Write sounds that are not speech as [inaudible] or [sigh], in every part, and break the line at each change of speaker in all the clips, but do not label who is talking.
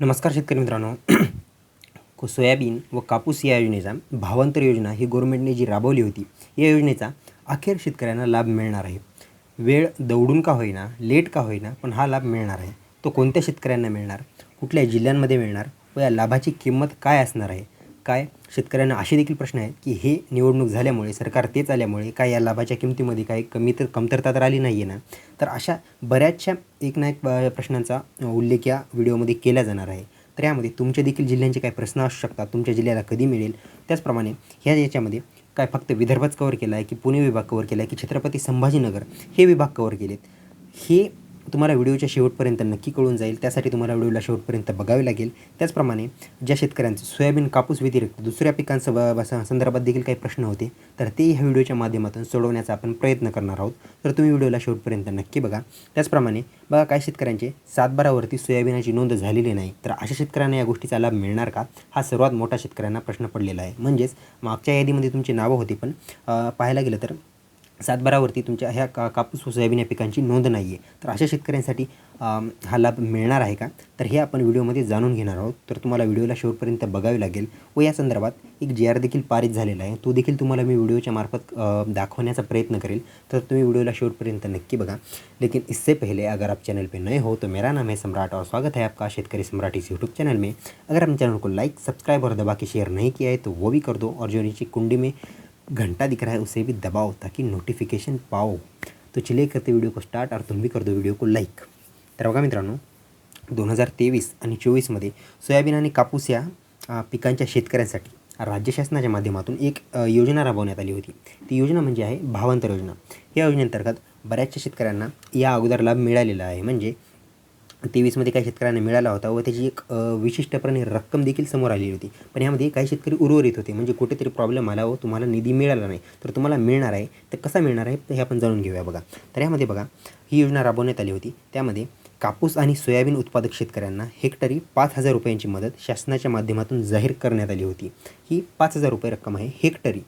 नमस्कार शेतकरी मित्रांनो. [clears throat] सोयाबीन व कापूस या योजनेचा भावांतर योजना ही गव्हर्नमेंटने जी राबवली होती या योजनेचा अखेर शेतकऱ्यांना लाभ मिळणार आहे. वेळ दौडून का होईना लेट का होईना पण हा लाभ मिळणार आहे. तो कोणत्या शेतकऱ्यांना मिळणार? कुठल्या जिल्ह्यांमध्ये मिळणार? व या लाभाची किंमत काय असणार आहे? काय? शेतकऱ्यांना असे देखील प्रश्न आहेत की हे निवडणूक झाल्यामुळे सरकार तेच आल्यामुळे काय या लाभाच्या किमतीमध्ये काही कमी तर कमतरता तर आली नाही आहे ना? तर अशा बऱ्याचशा एक ना एक प्रश्नांचा उल्लेख या व्हिडिओमध्ये केला जाणार आहे. तर यामध्ये तुमच्या देखील जिल्ह्यांचे काही प्रश्न असू शकतात तुमच्या जिल्ह्याला कधी मिळेल? त्याचप्रमाणे ह्या याच्यामध्ये काय फक्त विदर्भच कवर केला आहे की पुणे विभाग कवर केला आहे की छत्रपती संभाजीनगर हे विभाग कवर केलेत? हे तुम्हाला व्हिडिओच्या शेवटपर्यंत नक्की कळून जाईल. त्यासाठी तुम्हाला व्हिडिओला शेवटपर्यंत बघावे लागेल. त्याचप्रमाणे ज्या शेतकऱ्यांचं सोयाबीन कापूस व्यतिरिक्त दुसऱ्या पिकांचं संदर्भात देखील काही प्रश्न होते तर ते ह्या व्हिडिओच्या माध्यमातून सोडवण्याचा आपण प्रयत्न करणार आहोत. तर तुम्ही व्हिडिओला शेवटपर्यंत नक्की बघा. त्याचप्रमाणे बघा काही शेतकऱ्यांचे सातबारावरती सोयाबीनाची नोंद झालेली नाही. तर अशा शेतकऱ्यांना या गोष्टीचा लाभ मिळणार का? हा सर्वात मोठा शेतकऱ्यांना प्रश्न पडलेला आहे. म्हणजेच मागच्या यादीमध्ये तुमची नावं होती पण पाहायला गेलं तर सातबारावरती तुमच्या ह्या का कापूस व सोयाबीन या पिकांची नोंद नाही आहे तर अशा शेतकऱ्यांसाठी हा लाभ मिळणार आहे का? तर हे आपण व्हिडिओमध्ये जाणून घेणार आहोत. तर तुम्हाला व्हिडिओला शेवटपर्यंत बघावे लागेल व या संदर्भात एक जी आर देखील पारित झालेला आहे. तो देखील तुम्हाला मी व्हिडिओच्या मार्फत दाखवण्याचा प्रयत्न करेल. तर तुम्ही व्हिडिओला शेवटपर्यंत नक्की बघा. लेकिन इससे पहले अगर आप चैनल पे नए हो तो मेरा नाम है सम्राट और स्वागत है आपका शेतकरी सम्राट इस यूट्यूब चैनल में. अगर आपने चैनल को लाइक सब्सक्राइब और दबा के शेयर नहीं किया है तो वो भी कर दो और जो नीचे कुंडी में घंटा दिख रहा है उसे भी दबाओ ताकि नोटिफिकेशन पाओ। तो चलिए करते व्हिडिओ को स्टार्ट और तुम्ही करतो कर दो व्हिडिओ को लाईक तर बघा मित्रांनो दोन हजार तेवीस आणि चोवीसमध्ये सोयाबीन आणि कापूस या पिकांच्या शेतकऱ्यांसाठी राज्य शासनाच्या माध्यमातून एक योजना राबवण्यात आली होती. ती योजना म्हणजे आहे भावांतर योजना. या योजनेअंतर्गत बऱ्याचशा शेतकऱ्यांना या अगोदर लाभ मिळालेला आहे. म्हणजे तेवीसमध्ये काही शेतकऱ्यांना मिळाला होता व त्याची एक विशिष्टपणे रक्कम देखील समोर आलेली होती. पण यामध्ये काही शेतकरी उर्वरित होते. म्हणजे कुठेतरी प्रॉब्लेम आला व तुम्हाला निधी मिळाला नाही. तर तुम्हाला मिळणार आहे. तर कसा मिळणार आहे? हे आपण जाणून घेऊया बघा. तर यामध्ये बघा ही योजना राबवण्यात आली होती. त्यामध्ये कापूस आणि सोयाबीन उत्पादक शेतकऱ्यांना हेक्टरी पाच हजार रुपयांची मदत शासनाच्या माध्यमातून जाहीर करण्यात आली होती. ही पाच हजार रुपये रक्कम आहे हेक्टरी.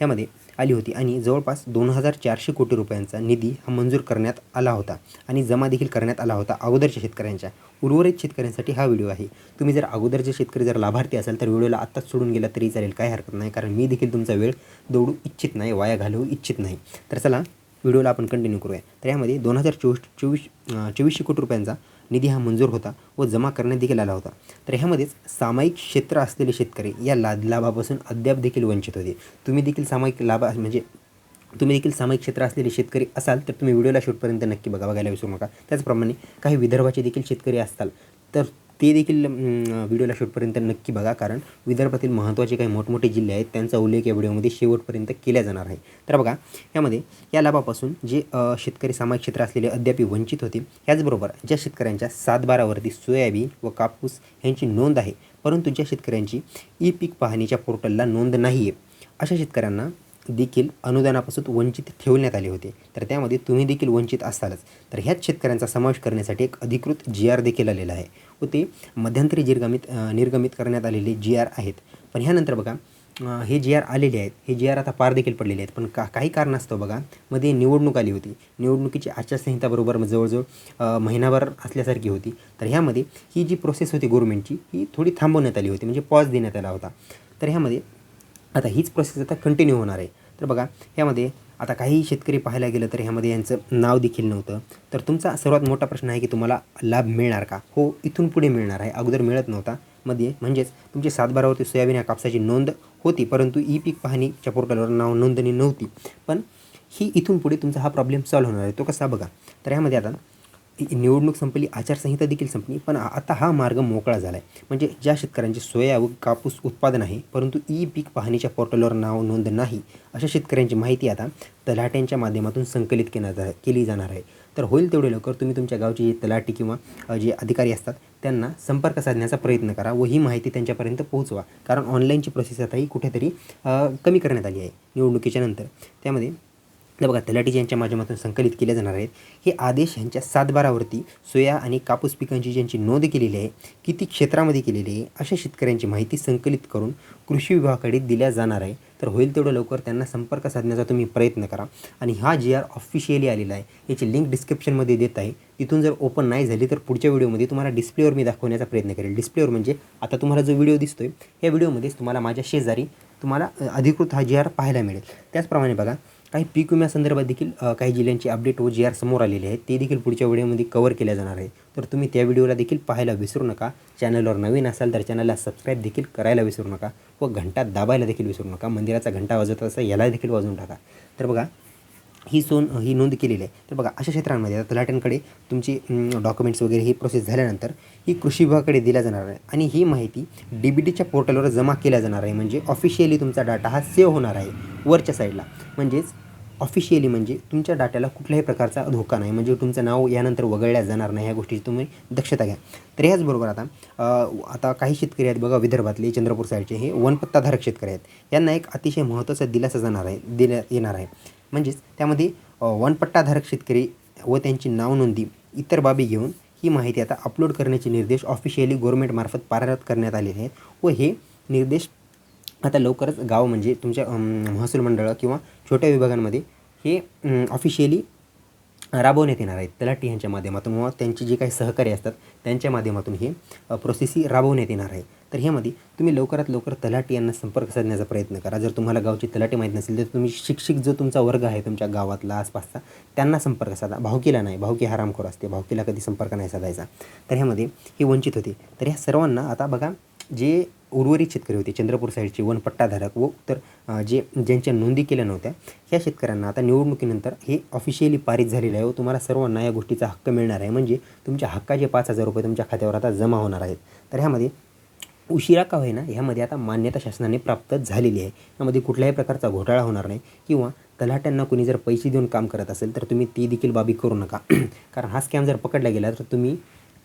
यामध्ये आली होती आणि जवळपास दोन हजार चारशे कोटी रुपयांचा निधी हा मंजूर करण्यात आला होता आणि जमा देखील करण्यात आला होता अगोदरच्या शेतकऱ्यांच्या. उर्वरित शेतकऱ्यांसाठी हा व्हिडिओ आहे. तुम्ही जर अगोदरचे शेतकरी जर लाभार्थी असाल तर व्हिडिओला आत्ताच सोडून गेला तरी चालेल काही हरकत नाही. कारण मी देखील तुमचा वेळ दौडू इच्छित नाही वाया घालवू इच्छित नाही. तर चला व्हिडिओला आपण कंटिन्यू करूया. तर यामध्ये दोन हजार चोवीस चोवीस चोवीसशे कोटी रुपयांचा निधी हा मंजूर होता व जमा करण्यात देखील आला होता. तर ह्यामध्येच सामायिक क्षेत्र असलेले शेतकरी या ला लाभापासून अद्याप देखील वंचित होते. तुम्ही देखील सामायिक लाभ म्हणजे तुम्ही देखील सामायिक क्षेत्र असलेले शेतकरी असाल तर तुम्ही व्हिडिओला शेवटपर्यंत नक्की बघा. बघायला विसरू नका. त्याचप्रमाणे काही विदर्भाचे देखील शेतकरी असताल तर ते देखील व्हिडिओला शेवटपर्यंत नक्की बघा. कारण विदर्भातील महत्त्वाचे काही मोठमोठे जिल्हे आहेत त्यांचा उल्लेख या व्हिडिओमध्ये शेवटपर्यंत केला जाणार आहे. तर बघा यामध्ये या लाभापासून जे शेतकरी सामाजिक क्षेत्र असलेले अद्याप वंचित होते ह्याचबरोबर ज्या शेतकऱ्यांच्या सातबारावरती सोयाबीन व कापूस ह्यांची नोंद आहे परंतु ज्या शेतकऱ्यांची ई पीक पाहणीच्या पोर्टलला नोंद नाही आहे अशा शेतकऱ्यांना देखील अनुदानापासून वंचित ठेवण्यात आले होते. तर त्यामध्ये तुम्ही देखील वंचित असालच. तर ह्याच शेतकऱ्यांचा समावेश करण्यासाठी एक अधिकृत जी आर देखील आलेला आहे. व ते मध्यंतरी निर्गमित निर्गमित करण्यात आलेले जी आर आहेत. पण ह्यानंतर बघा हे जी आर आलेले आहेत. हे जी आर आता पार देखील पडलेले आहेत. पण का काही कारणास्तव बघा. मध्ये निवडणूक आली होती. निवडणुकीची आचारसंहिताबरोबर जवळजवळ महिनाभर असल्यासारखी होती. तर ह्यामध्ये ही जी प्रोसेस होती गव्हर्मेंटची ही थोडी थांबवण्यात आली होती. म्हणजे पॉज देण्यात आला होता. तर ह्यामध्ये आता हीच प्रोसेस आता कंटिन्यू होणार आहे. तर बघा ह्यामध्ये आता काही शेतकरी पाहायला गेलं तर ह्यामध्ये यांचं नाव देखील नव्हतं. तर तुमचा सर्वात मोठा प्रश्न आहे की तुम्हाला लाभ मिळणार का? हो इथून पुढे मिळणार आहे. अगोदर मिळत नव्हता. मध्ये म्हणजेच तुमची सातबारावरती सोयाबीन या कापसाची नोंद होती परंतु ई पीक पाहणीच्या पोर्टलवर नाव नोंदणी नव्हती. पण ही इथून पुढे तुमचा हा प्रॉब्लेम सॉल्व्ह होणार आहे. तो कसा बघा? तर ह्यामध्ये आता निवडणूक संपली आचारसंहिता देखील संपली पण आता हा मार्ग मोकळा झाला आहे म्हणजे ज्या शेतकऱ्यांचे सोया व कापूस उत्पादन आहे परंतु ई पीक पाहणीच्या पोर्टलवर नाव नोंद नाही अशा शेतकऱ्यांची माहिती आता तलाट्यांच्या माध्यमातून संकलित केल्या जा केली जाणार आहे. तर होईल तेवढे लवकर तुम्ही तुमच्या गावचे जे तलाठी किंवा जे अधिकारी असतात त्यांना संपर्क साधण्याचा प्रयत्न करा व ही माहिती त्यांच्यापर्यंत पोहोचवा. कारण ऑनलाईनची प्रोसेस आता ही कुठेतरी कमी करण्यात आली आहे निवडणुकीच्या नंतर. त्यामध्ये तर बघा तलाठी यांच्या माध्यमातून संकलित केले जाणार आहेत हे आदेश यांच्या सातबारावरती सोया आणि कापूस पिकांची ज्यांची नोंद केलेली आहे किती क्षेत्रामध्ये केलेली आहे अशा शेतकऱ्यांची माहिती संकलित करून कृषी विभागाकडे दिल्या जाणार आहे. तर होईल तेवढं लवकर त्यांना संपर्क साधण्याचा तुम्ही प्रयत्न करा. आणि हा जी आर ऑफिशियली आलेला आहे याची लिंक डिस्क्रिप्शनमध्ये देत आहे. तिथून जर ओपन नाही झाली तर पुढच्या व्हिडिओमध्ये तुम्हाला डिस्प्लेवर मी दाखवण्याचा प्रयत्न करेल. डिस्प्लेवर म्हणजे आता तुम्हाला जो व्हिडिओ दिसतो आहे या व्हिडिओमध्येच तुम्हाला माझ्या शेजारी तुम्हाला अधिकृत हा जी आर पाहायला मिळेल. त्याचप्रमाणे बघा काही पीक विम्यासंदर्भात देखील काही जिल्ह्यांची अपडेट व जी आर समोर आलेले आहेत ते देखील पुढच्या व्हिडिओमध्ये कवर केल्या जाणार आहे. तर तुम्ही त्या व्हिडिओला देखील पाहायला विसरू नका. चॅनलवर नवीन असाल तर चॅनलला सबस्क्राईब देखील करायला विसरू नका. व घंटा दाबायला देखील विसरू नका. मंदिराचा घंटा वाजत असा याला देखील वाजवून टाका. तर बघा ही सोन ही नोंद केलेली आहे. तर बघा अशा क्षेत्रांमध्ये आता तलाट्यांकडे तुमची डॉक्युमेंट्स वगैरे ही प्रोसेस झाल्यानंतर ही कृषी विभागाकडे दिल्या जाणार आहे. आणि ही माहिती डी बी टीच्या पोर्टलवर जमा केल्या जाणार आहे. म्हणजे ऑफिशियली तुमचा डाटा हा सेव्ह होणार आहे वरच्या साईडला म्हणजेच ऑफिशियली म्हणजे तुमच्या डाट्याला कुठल्याही प्रकारचा धोका नाही. म्हणजे तुमचं नाव यानंतर वगळल्या जाणार नाही. ह्या गोष्टीची तुम्ही दक्षता घ्या. तर ह्याचबरोबर आता आता काही शेतकरी आहेत बघा विदर्भातले चंद्रपूर साईडचे हे वनपत्ताधारक शेतकरी आहेत. यांना एक अतिशय महत्त्वाचा दिलासा जाणार आहे दिल्या येणार आहे. म्हणजेच त्यामध्ये वनपट्टाधारक शेतकरी व त्यांची नाव नोंदी इतर बाबी घेऊन ही माहिती आता अपलोड करण्याचे निर्देश ऑफिशियली गव्हर्मेंटमार्फत पारत करण्यात आलेले आहेत. व हे निर्देश आता लवकरच गाव म्हणजे तुमच्या महसूल मंडळ किंवा छोट्या विभागांमध्ये हे ऑफिशियली राबवण्यात येणार आहेत. तलाठी यांच्या माध्यमातून व त्यांचे जे काही सहकारी असतात त्यांच्या माध्यमातून हे प्रोसेसी राबवण्यात येणार आहे. तर ह्यामध्ये तुम्ही लवकरात लवकर तलाठी यांना संपर्क साधण्याचा प्रयत्न करा. जर तुम्हाला गावची तलाठी माहीत नसेल तर तुम्ही शिक्षिक जो तुमचा वर्ग आहे तुमच्या गावातला आसपासचा त्यांना संपर्क साधा. भावकीला नाही भावकी हरामखोर असते. भावकीला कधी संपर्क नाही साधायचा. तर ह्यामध्ये हे वंचित होते. तर ह्या सर्वांना आता बघा जे उर्वरित शेतकरी होते. चंद्रपूर साईडचे वनपट्टाधारक व तर जे ज्यांच्या नोंदी केल्या नव्हत्या ह्या शेतकऱ्यांना आता निवडणुकीनंतर हे ऑफिशियली पारित झालेलं आहे व तुम्हाला सर्वांना या गोष्टीचा हक्क मिळणार आहे. म्हणजे तुमच्या हक्काचे पाच हजार रुपये तुमच्या खात्यावर आता जमा होणार आहेत. तर ह्यामध्ये उशिरा का होईना ह्यामध्ये आता मान्यता शासनाने प्राप्त झालेली आहे. यामध्ये कुठल्याही प्रकारचा घोटाळा होणार नाही किंवा तलाट्यांना कोणी जर पैसे देऊन काम करत असेल तर तुम्ही ती देखील बाबी करू नका. [clears throat] कारण हा स्कॅम जर पकडला गेला तर तुम्ही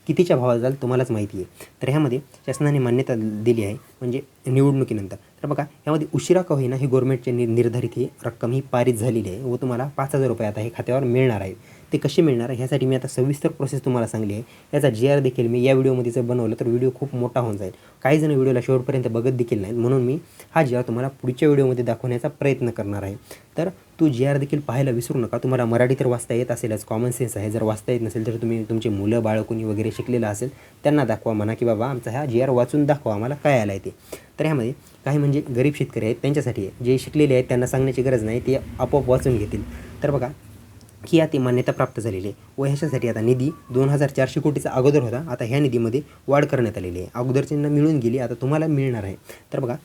कितीच्या भावात जाल तुम्हालाच माहिती आहे. तर ह्यामध्ये शासनाने मान्यता दिली आहे म्हणजे निवडणुकीनंतर. तर बघा यामध्ये उशिरा का होईना ही गव्हर्नमेंटचे नि निर्धारित ही रक्कम ही पारित झालेली आहे व तुम्हाला पाच हजार रुपये आता हे खात्यावर मिळणार आहे. ते कसे मिळणार आहे ह्यासाठी मी आता सविस्तर प्रोसेस तुम्हाला सांगली आहे. याचा जी आर देखील मी या व्हिडिओमध्ये जर बनवलं तर व्हिडिओ खूप मोठा होऊन जाईल. काही जण व्हिडिओला शेवटपर्यंत बघत देखील नाहीत. म्हणून मी हा जी आर तुम्हाला पुढच्या व्हिडिओमध्ये दाखवण्याचा प्रयत्न करणार आहे. तर तो जी आर देखील पाहायला विसरू नका. तुम्हाला मराठी तर वाचता येत असेलच. कॉमन सेन्स आहे. जर वाचता येत नसेल तर तुम्ही तुमचे मुलं बाळ कोणी वगैरे शिकलेलं असेल त्यांना दाखवा म्हणा की बाबा आमचा हा जी आर वाचून दाखवा. आम्हाला काय आला आहे ते. तर ह्यामध्ये काही म्हणजे गरीब शेतकरी आहेत. त्यांच्यासाठी आहे जे शिकलेले आहेत त्यांना सांगण्याची गरज नाही. ते आपोआप वाचून घेतील. तर बघा ही आता मान्यता प्राप्त झालेली आहे. व ह्याच्यासाठी आता निधी दोन हजार चारशे कोटीचा अगोदर होता. आता ह्या निधीमध्ये वाढ करण्यात आलेली आहे. अगोदरच्यांना मिळून गेली आता तुम्हाला मिळणार आहे. तर बघा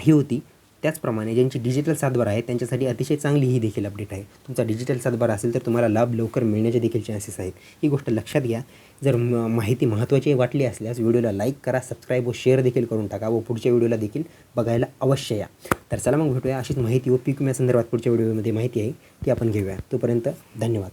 ही होती त्याचप्रमाणे ज्यांची डिजिटल सातबारा आहे त्यांच्यासाठी अतिशय चांगली ही देखील अपडेट आहे. तुमचा डिजिटल सातबारा असेल तर तुम्हाला लाभ लवकर मिळण्याचे देखील चान्सेस आहेत. ही गोष्ट लक्षात घ्या. जर म- माहिती महत्त्वाची वाटली असल्यास व्हिडिओला लाईक करा सबस्क्राईब व शेअर देखील करून टाका व पुढच्या व्हिडिओला देखील बघायला अवश्य या. तर चला मग भेटूया अशीच माहिती व पीक विम्यासंदर्भात पुढच्या व्हिडिओमध्ये माहिती आहे ती आपण घेऊया. तोपर्यंत धन्यवाद.